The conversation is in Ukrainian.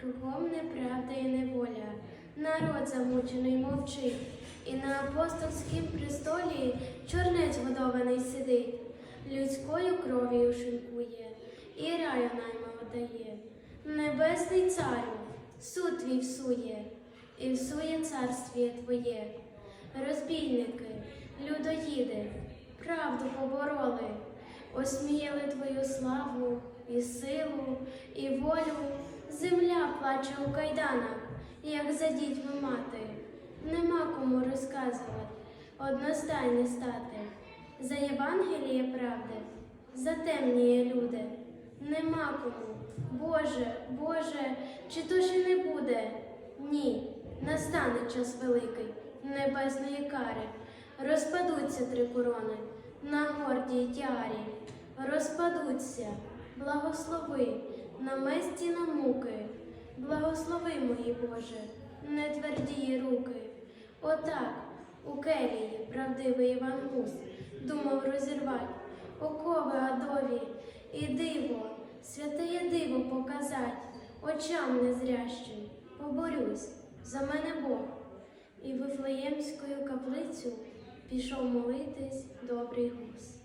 Кругом неправда і неволя, народ замучений мовчить, і на апостольськім престолі чорнець годований сидить, людською кров'ю шинкує, і раю наймало дає. Небесний царю, суд твій всує, і всує царствіє твоє. Розбійники, людоїди, правду побороли, осміяли твою славу і силу, і волю. Земля плаче у кайданах, як за дітьми мати. Нема кому розказувати, одностайне стати. За Євангеліє правди, затемніє люди. Нема кому. Боже, Боже, чи то ще не буде? Ні, настане час великий, небесної кари. Розпадуться три корони на гордій тіарі. Розпадуться, благослови на месті на муки. Благослови, мої Боже, не твердії руки. Отак у келії правдивий Іван Гус думав розірвать окови адові і диво, святеє диво показать очам незрящим. Поборюсь, за мене Бог. І Вифлеємською каплицю пішов молитись добрий гус.